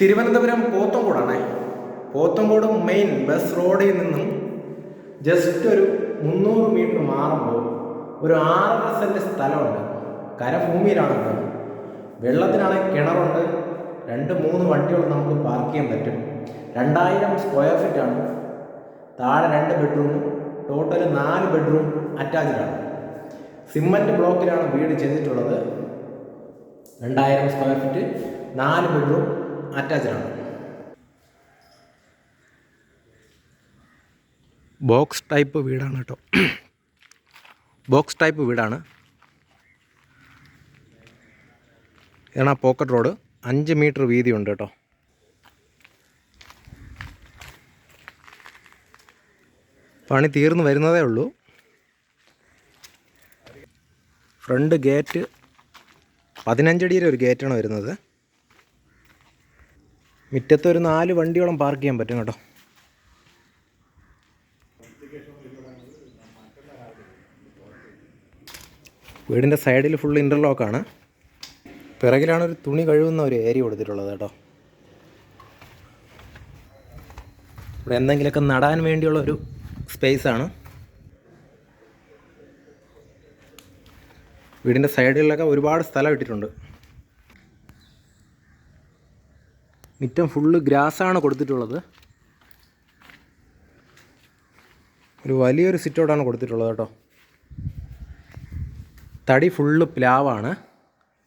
തിരുവനന്തപുരം പോത്തങ്കോടാണേ. Pothencode main bus റോഡിൽ നിന്നും ജസ്റ്റ് ഒരു മുന്നൂറ് മീറ്റർ മാറുമ്പോൾ ഒരു ആറര സെന്റ് സ്ഥലമുണ്ട്. കരഭൂമിയിലാണുള്ളത്. വെള്ളത്തിനാണെങ്കിൽ കിണറുണ്ട്. രണ്ട് മൂന്ന് വണ്ടികൾ നമുക്ക് പാർക്ക് ചെയ്യാൻ പറ്റും. രണ്ടായിരം സ്ക്വയർ ഫീറ്റ് ആണ്. താഴെ രണ്ട് ബെഡ്റൂം ടോട്ടൽ നാല് ബെഡ്റൂം അറ്റാച്ച്ഡാണ് സിമന്റ് ബ്ലോക്കിലാണ് വീട് ചെയ്തിട്ടുള്ളത്. രണ്ടായിരം സ്ക്വയർ ഫീറ്റ് നാല് ബെഡ്റൂം അറ്റാച്ച്ഡ് ബോക്സ് ടൈപ്പ് വീടാണ് കേട്ടോ. ബോക്സ് ടൈപ്പ് വീടാണ്. ഏണാ പോക്കറ്റ് റോഡ്. അഞ്ച് മീറ്റർ വീതിയുണ്ട് കേട്ടോ. പണി തീർന്നു വരുന്നതേ ഉള്ളൂ. ഫ്രണ്ട് ഗേറ്റ് പതിനഞ്ചടിയുടെ ഒരു ഗേറ്റാണ് വരുന്നത്. മുറ്റത്ത് ഒരു നാല് വണ്ടിയോളം പാർക്ക് ചെയ്യാൻ പറ്റും കേട്ടോ. വീടിന്റെ സൈഡിൽ ഫുൾ ഇന്റർലോക്കാണ് പിറകിലാണ് ഒരു തുണി കഴുകുന്ന ഒരു ഏരിയ കൊടുത്തിട്ടുള്ളത് കേട്ടോ. ഇവിടെ എന്തെങ്കിലുമൊക്കെ നടാൻ വേണ്ടിയുള്ള ഒരു സ്പേസാണ് വീടിന്റെ സൈഡിലൊക്കെ ഒരുപാട് സ്ഥലം ഇട്ടിട്ടുണ്ട്. മുറ്റം ഫുള്ള് ഗ്രാസാണ് കൊടുത്തിട്ടുള്ളത്. ഒരു വലിയൊരു സിറ്റൗട്ടാണ് കൊടുത്തിട്ടുള്ളത് കേട്ടോ. തടി ഫുള്ള് പ്ലാവാണ്.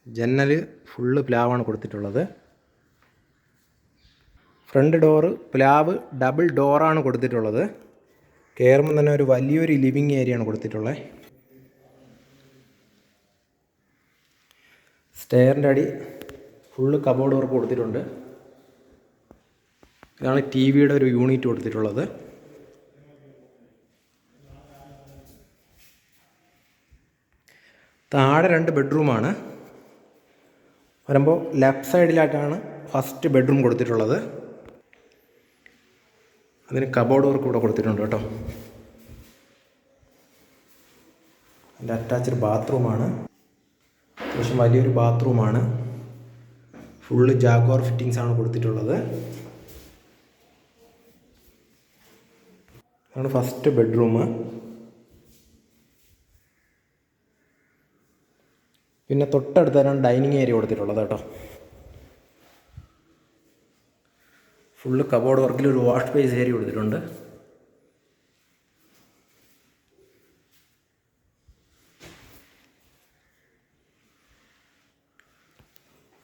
ജന്നൽ ഫുള്ള് പ്ലാവാണ് കൊടുത്തിട്ടുള്ളത്. ഫ്രണ്ട് ഡോറ് പ്ലാവ് ഡബിൾ ഡോറാണ് കൊടുത്തിട്ടുള്ളത്. കയറുമ്പോൾ തന്നെ ഒരു വലിയൊരു ലിവിങ് ഏരിയയാണ് കൊടുത്തിട്ടുള്ളത് സ്റ്റെയറിന്റെ അടി ഫുള്ള് കബോർഡ് വർക്ക് കൊടുത്തിട്ടുണ്ട്. ഇതാണ് ടി വിയുടെ ഒരു യൂണിറ്റ് കൊടുത്തിട്ടുള്ളത്. താഴെ രണ്ട് ബെഡ്റൂമാണ്. വരുമ്പോൾ ലെഫ്റ്റ് സൈഡിലായിട്ടാണ് ഫസ്റ്റ് ബെഡ്റൂം കൊടുത്തിട്ടുള്ളത്. അതിന് കബോർഡ് വർക്ക് കൂടെ കൊടുത്തിട്ടുണ്ട് കേട്ടോ. അതിന്റെ അറ്റാച്ച്ഡ് ബാത്റൂമാണ്. അത്യാവശ്യം വലിയൊരു ബാത്റൂമാണ്. ഫുള്ള് ജാഗ്വാർ ഫിറ്റിങ്സാണ് കൊടുത്തിട്ടുള്ളത്. ഇതാണ് ഫസ്റ്റ് ബെഡ്റൂം പിന്നെ തൊട്ടടുത്താണ് ഡൈനിങ് ഏരിയ കൊടുത്തിട്ടുള്ളത് കേട്ടോ. ഫുള്ള് കബോർഡ് വർക്കിൽ ഒരു വാഷ് ബേസ് ഏരിയ കൊടുത്തിട്ടുണ്ട്.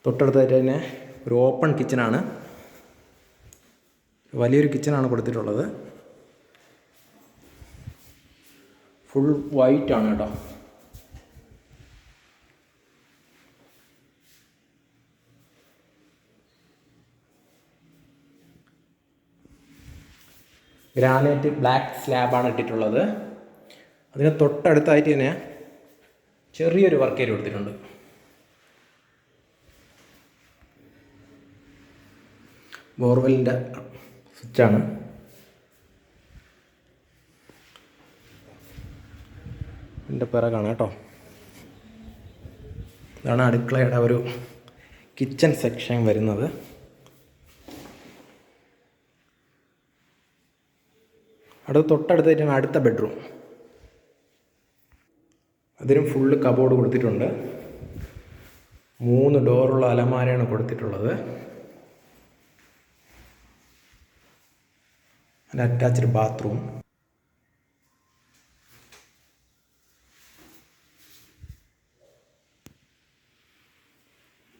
തൊട്ടടുത്തായിട്ട് തന്നെ ഒരു ഓപ്പൺ കിച്ചനാണ് വലിയൊരു കിച്ചനാണ് കൊടുത്തിട്ടുള്ളത്. ഫുൾ വൈറ്റ് ആണ് കേട്ടോ ഗ്രാനൈറ്റ് ബ്ലാക്ക് സ്ലാബാണ് ഇട്ടിട്ടുള്ളത്. അതിന് തൊട്ടടുത്തായിട്ട് തന്നെ ചെറിയൊരു വർക്ക് ഏരിയ കൊടുത്തിട്ടുണ്ട്. ബോർവെല്ലിന്റെ സ്വിച്ചാണ് ഇതിന്റെ കാണാം കേട്ടോ. ഇതാണ് അടുക്കളയുടെ ഒരു കിച്ചൺ സെക്ഷൻ വരുന്നത്. അടുത്ത് തൊട്ടടുത്തായിട്ടാണ് അടുത്ത ബെഡ്റൂം അതിനും ഫുള്ള് കബോർഡ് കൊടുത്തിട്ടുണ്ട്. മൂന്ന് ഡോറുള്ള അലമാരയാണ് കൊടുത്തിട്ടുള്ളത്. അതിന്റെ അറ്റാച്ച്ഡ് ബാത്റൂം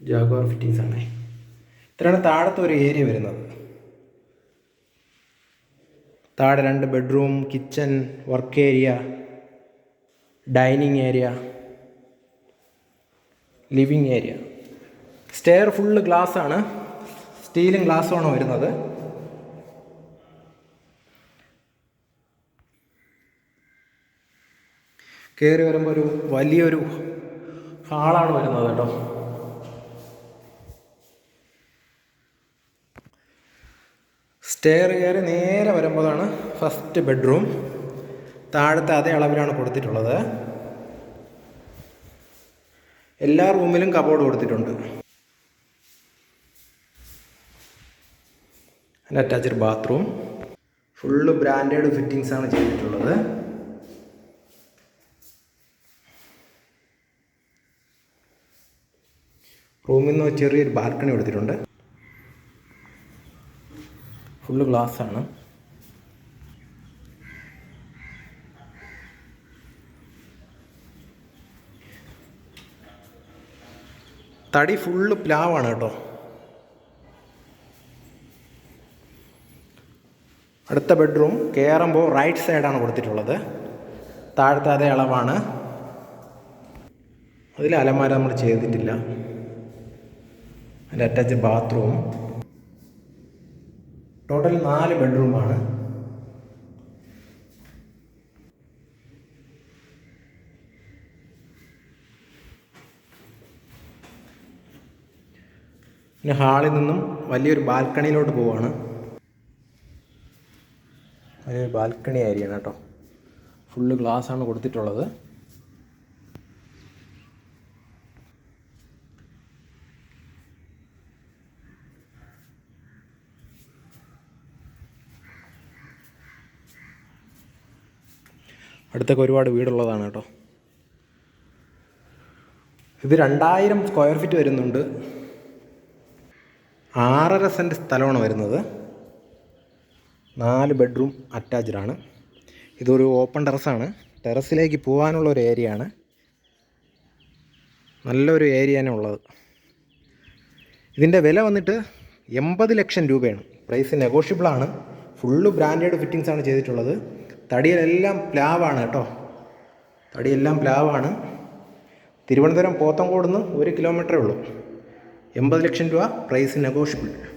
ജാഗ്വാർ ഫിറ്റിങ്സ് ആണ്. ഇത്രയാണ് താഴത്തെ ഒരു ഏരിയ വരുന്നത്. താഴെ രണ്ട് bedroom kitchen work area dining area living area stair full glass ആണ്. സ്റ്റീലും ഗ്ലാസ്സുമാണ് വരുന്നത്. കയറി വരുമ്പോൾ ഒരു വലിയൊരു ഹാളാണ് വരുന്നത് കേട്ടോ. സ്റ്റെയർ കയറി നേരെ വരുമ്പോഴാണ് ഫസ്റ്റ് ബെഡ്റൂം താഴത്തെ അതേ അളവിലാണ് കൊടുത്തിട്ടുള്ളത്. എല്ലാ റൂമിലും കബോർഡ് കൊടുത്തിട്ടുണ്ട്. അതിന്റെ attached bathroom full branded fittings ആണ് ചെയ്തിട്ടുള്ളത്. റൂമിൽ നിന്ന് ചെറിയൊരു ബാൽക്കണി കൊടുത്തിട്ടുണ്ട്. ഫുള്ള് ഗ്ലാസ് ആണ് തടി ഫുള്ള് പ്ലാവാണ് കേട്ടോ. അടുത്ത ബെഡ്റൂം കയറുമ്പോൾ റൈറ്റ് സൈഡാണ് കൊടുത്തിട്ടുള്ളത്. താഴത്തെ അതേ അളവാണ്. അതിൽ അലമാര നമ്മൾ ചെയ്തിട്ടില്ല. അതിന്റെ അറ്റാച്ച് ബാത്റൂം ടോട്ടൽ നാല് ബെഡ്റൂമാണ് പിന്നെ ഹാളിൽ നിന്നും വലിയൊരു ബാൽക്കണിയിലോട്ട് പോവാണ്. വലിയൊരു ബാൽക്കണി ആയിരിക്കണം കേട്ടോ. ഫുള്ള് ഗ്ലാസ് ആണ് കൊടുത്തിട്ടുള്ളത്. അടുത്തൊക്കെ ഒരുപാട് വീടുള്ളതാണ് കേട്ടോ. ഇത് രണ്ടായിരം സ്ക്വയർ ഫീറ്റ് വരുന്നുണ്ട്. ആറര സെന്റ് സ്ഥലമാണ് വരുന്നത്. നാല് ബെഡ്റൂം അറ്റാച്ച്ഡ് ആണ്. ഇതൊരു ഓപ്പൺ ടെറസാണ് ടെറസിലേക്ക് പോകാനുള്ള ഒരു ഏരിയ ആണ്. നല്ലൊരു തന്നെ ഉള്ളത്. ഇതിന്റെ വില വന്നിട്ട് എൺപത് ലക്ഷം രൂപയാണ്. പ്രൈസ് നെഗോഷ്യബിളാണ് ഫുള്ള് ബ്രാൻഡഡ് ഫിറ്റിങ്സാണ് ചെയ്തിട്ടുള്ളത്. തടിയിലെല്ലാം പ്ലാവാണ് കേട്ടോ. തടിയെല്ലാം പ്ലാവാണ്. തിരുവനന്തപുരം പോത്തങ്കോടുന്ന് ഒരു കിലോമീറ്ററേ ഉള്ളൂ. എൺപത് ലക്ഷം രൂപ പ്രൈസ് നെഗോഷ്യബിൾ